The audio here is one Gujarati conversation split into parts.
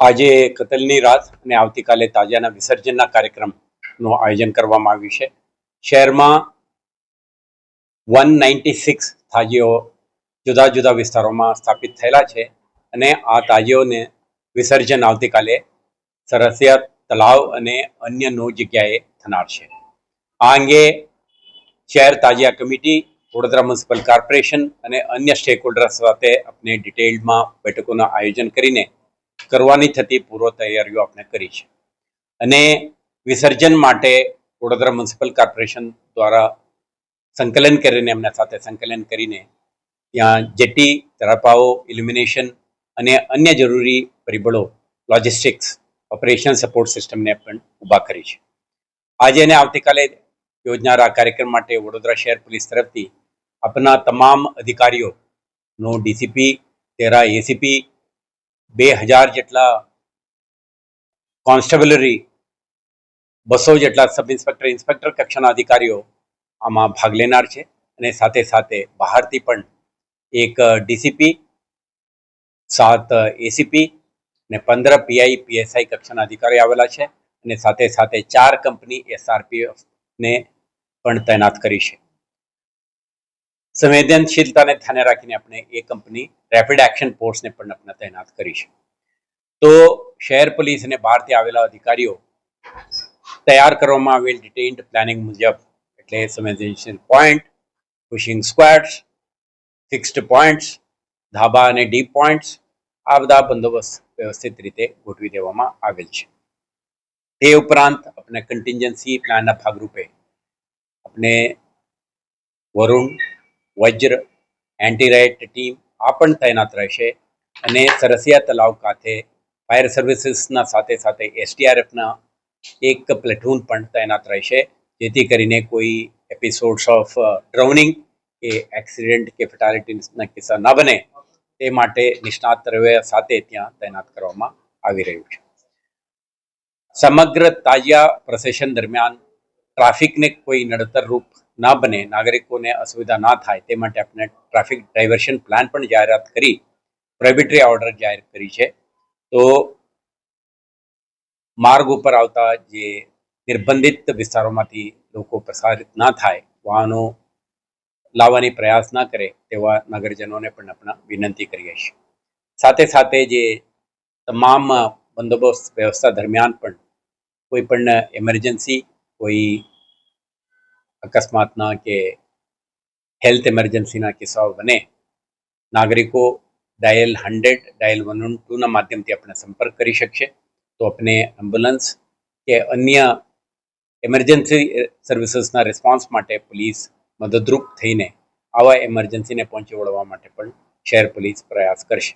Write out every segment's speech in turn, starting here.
આજે કતલની રાત અને આવતીકાલે તાજાના વિસર્જનના કાર્યક્રમનું આયોજન કરવામાં આવ્યું છે. શહેરમાં વન નાઇન્ટી સિક્સ તાજીઓ જુદા જુદા વિસ્તારોમાં સ્થાપિત થયેલા છે અને આ તાજીઓને વિસર્જન આવતીકાલે સરસિયા તલાવ અને અન્ય નવ જગ્યાએ થનાર છે. આ અંગે શહેર તાજિયા કમિટી, વડોદરા મ્યુનિસિપલ કોર્પોરેશન અને અન્ય સ્ટેક સાથે આપણે ડિટેલમાં બેઠકોનું આયોજન કરીને કરવાની થતી પૂર્વ તૈયારીઓ આપણે કરી છે. અને વિસર્જન માટે વડોદરા મ્યુનિસિપલ કોર્પોરેશન દ્વારા સંકલન કરીને, એમના સાથે સંકલન કરીને ત્યાં જેટી તરાપાઓ ઇલ્યુમિનેશન અને અન્ય જરૂરી પરિબળો, લોજિસ્ટિક્સ ઓપરેશન સપોર્ટ સિસ્ટમને પણ ઊભા કરી છે. આજે અને આવતીકાલે યોજનારા કાર્યક્રમ માટે વડોદરા શહેર પોલીસ તરફથી આપના તમામ અધિકારીઓનો ડીસીપી, તેરા એસીપી, બે હજાર જેટલા કોન્સ્ટેબલરી, બસો જેટલા સબ ઇન્સ્પેક્ટર ઇન્સ્પેક્ટર કક્ષાના અધિકારીઓ આમાં ભાગ લેનાર છે અને સાથે સાથે બહારથી પણ એક ડીસીપી, સાત એસીપી ને પંદર પીઆઈ પીએસઆઈ કક્ષાના અધિકારી આવેલા છે અને સાથે સાથે ચાર કંપની એસઆરપીએફને પણ તૈનાત કરી છે. સંવેદનશીલતાને ધ્યાને રાખીને આપણે એ કંપની રેપિડ એક્શન ફોર્સને પણ આપણે તૈનાત કરી છે. તો શહેર પોલીસ અને બહારથી આવેલા અધિકારીઓ તૈયાર કરવામાં આવેલ ડિટેઇન્ડ પ્લાનિંગ મુજબ એટલે સંવેદનશીલ point pushing squads fixed points ધાબા અને ડીપ પોઈન્ટ્સ આ બધા બંદોબસ્ત વ્યવસ્થિત રીતે ગોઠવી દેવામાં આવેલ છે. તે ઉપરાંત આપણે કન્ટિન્જન્સી પ્લાનના ભાગરૂપે આપણે Varun, Vajra anti riot team આ પણ તૈનાત રહેશે અને સરસિયા તલાવ ખાતે ફાયર સર્વિસીસના સાથે સાથે એસટીઆરએફના એક પ્લેટૂન પણ તૈનાત રહેશે, જેથી કરીને કોઈ એપિસોડ્સ ઓફ ડ્રાઉનિંગ કે એક્સિડન્ટ કે ફેટાલિટીના કિસ્સા ન બને. તે માટે નિષ્ણાત સાથે ત્યાં તૈનાત કરવામાં આવી રહ્યું છે. સમગ્ર તાજિયા પ્રોસેશન દરમિયાન ટ્રાફિકને કોઈ નડતર રૂપ ના બને, નાગરિકોને અસુવિધા ના થાય તે માટે આપણે ટ્રાફિક ડાયવર્શન પ્લાન પણ જાહેરાત કરી પ્રોહિબિટરી ઓર્ડર જાહેર કરી છે. તો માર્ગ ઉપર આવતા જે નિર્બંધિત વિસ્તારોમાંથી લોકો પ્રસારિત ના થાય, વાહનો લાવવાની પ્રયાસ ના કરે તેવા નગરજનોને પણ આપણા વિનંતી કરીએ છીએ. સાથે સાથે જે તમામ બંદોબસ્ત વ્યવસ્થા દરમિયાન પણ કોઈ પણ એમરજન્સી કોઈ અકસ્માતના કે હેલ્થ ઇમરજન્સીના કિસ્સાઓ બને, નાગરિકો dial hundred dial one one ટુના માધ્યમથી આપણે સંપર્ક કરી શકશે. તો આપણે એમ્બ્યુલન્સ કે અન્ય ઇમરજન્સી સર્વિસીસના રિસ્પોન્સ માટે પોલીસ મદદરૂપ થઈને આવા ઇમરજન્સીને પહોંચી વળવા માટે પણ શહેર પોલીસ પ્રયાસ કરશે.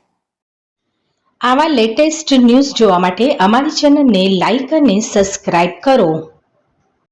આવા લેટેસ્ટ ન્યૂઝ જોવા માટે અમારી ચેનલને લાઈક અને સબસ્ક્રાઇબ કરો.